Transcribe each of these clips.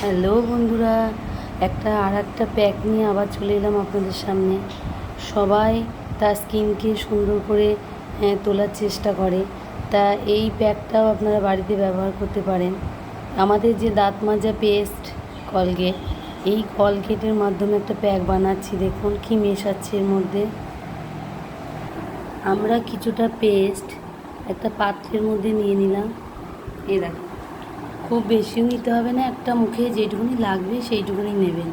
Hello বন্ধুরা, একটা আর একটা প্যাক নিয়ে আবার চলে এলাম আপনাদের সামনে। সবাই তার স্কিনকে সুন্দর করে তোলার চেষ্টা করে। তা এই প্যাকটাও আপনারা বাড়িতে ব্যবহার করতে পারেন। আমাদের যে দাঁত মাজা পেস্ট কলগেট এই কলগেটের মাধ্যমে একটা প্যাক বানাচ্ছি। দেখুন কি মেশাচ্ছে এর মধ্যে। আমরা কিছুটা পেস্ট একটা পাত্রের মধ্যে নিয়ে নিলাম। এই দেখুন। খুব বেশিও নিতে হবে না, একটা মুখে যেটুকুনি লাগবে সেইটুকুনি নেবেন।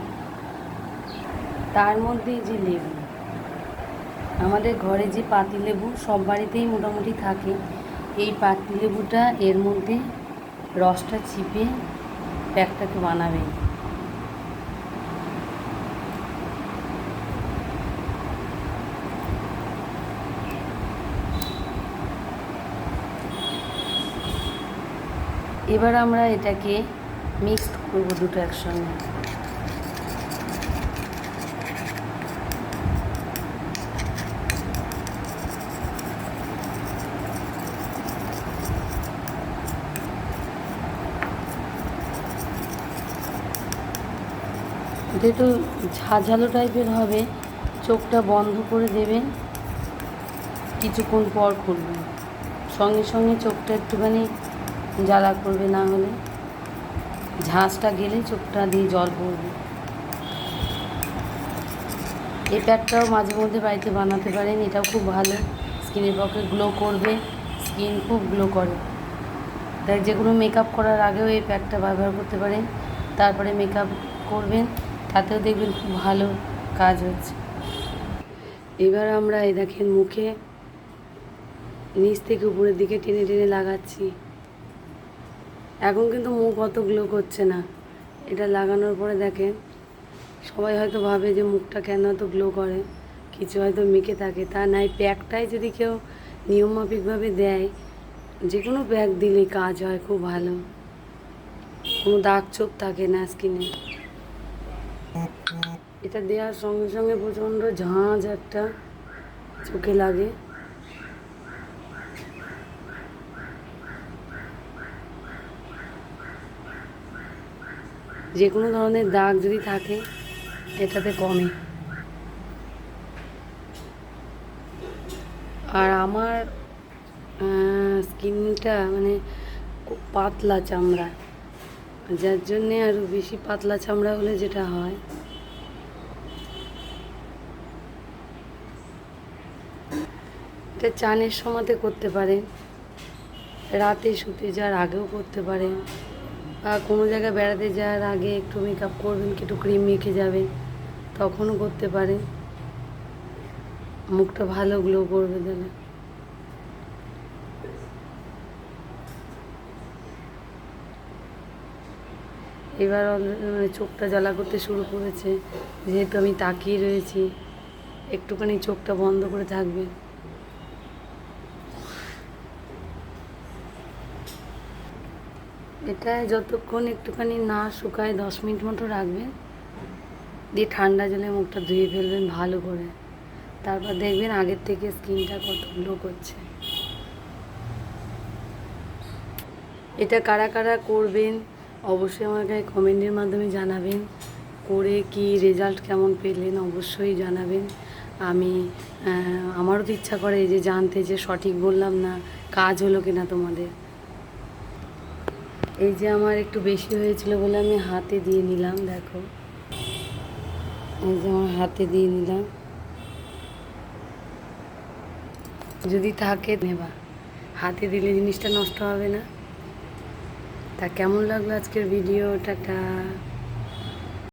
তার মধ্যে যে লেবু। আমাদের ঘরে যে পাতি লেবু সব বাড়িতেই মোটামুটি থাকে। এই পাতি লেবুটা এর মধ্যে রসটা চিপে প্যাকটাকে বানাবেন। এবার আমরা এটাকে মিক্সড করব দুটো একসঙ্গে। যেহেতু ঝাঝালো টাইপের হবে, চোখটা বন্ধ করে দেবেন। কিছুক্ষণ পর খুলবেন। সঙ্গে সঙ্গে চোখটা একটুখানি জ্বালা করবে না হলে। ঝাঁসটা গেলে চোখটা দিয়ে জল পড়বে। এই প্যাকটাও মাঝে মধ্যে বাড়িতে বানাতে পারেন, এটাও খুব ভালো। স্কিনের পক্ষে গ্লো করবে, স্কিন খুব গ্লো করে। তাই যে কোনো মেকআপ করার আগেও এই প্যাকটা ব্যবহার করতে পারেন। তারপরে মেকআপ করবেন, তাতেও দেখবেন খুব ভালো কাজ হচ্ছে। এবার আমরা এই দেখেন মুখে নিচ থেকে উপরের দিকে টেনে টেনে লাগাচ্ছি। এখন কিন্তু মুখ অত গ্লো করছে না। এটা লাগানোর পরে দেখেন, সবাই হয়তো ভাবে যে মুখটা কেন এত গ্লো করে, কিছু হয়তো মেখে থাকে। তা নাই প্যাকটাই যদি কেউ নিয়মমাফিকভাবে দেয় যে কোনো প্যাক দিলে কাজ হয় খুব ভালো। কোনো দাগ চোখ থাকে না স্কিনে এটা দেওয়ার সঙ্গে সঙ্গে প্রচণ্ড ঝাঁঝ একটা চোখে লাগে। যে কোনো ধরনের দাগ যদি থাকে, এটাতে কমে। আর আমার স্কিনটা মানে পাতলা চামড়া। যার জন্যে আরও বেশি পাতলা চামড়া হলে যেটা হয়, এটা চানের সময়তে করতে পারেন, রাতে শুতে যাওয়ার আগেও করতে পারেন। কোনো জায়গায় বেড়াতে যাওয়ার আগে একটু মেকআপ করবেন কি একটু ক্রিম মেখে যাবেন তখনও করতে পারেন। মুখটা ভালো গ্লো করবে তাহলে। এবার মানে চোখটা জ্বালা করতে শুরু করেছে, যেহেতু আমি তাকিয়ে রয়েছি, একটুখানি চোখটা বন্ধ করে থাকবে। এটা যতক্ষণ একটুখানি না শুকায় দশ মিনিট মতো রাখবেন, দিয়ে ঠান্ডা জলে মুখটা ধুয়ে ফেলবেন ভালো করে। তারপর দেখবেন আগের থেকে স্কিনটা কত গ্লো করছে। এটা কারা কারা করবেন অবশ্যই আমাকে কমেন্টের মাধ্যমে জানাবেন। করে কি রেজাল্ট কেমন পেলেন অবশ্যই জানাবেন। আমি আমারও তো ইচ্ছা করে যে জানতে যে সঠিক বললাম না, কাজ হলো কিনা তোমাদের। এই যে আমার একটু বেশি হয়েছিল বলে আমি হাতে দিয়ে নিলাম, দেখো। এই যে আমার হাতে দিয়ে নিলাম। যদি থাকে, নেবা। হাতে দিলে জিনিসটা নষ্ট হবে না। তা কেমন লাগল আজকের ভিডিও টাটা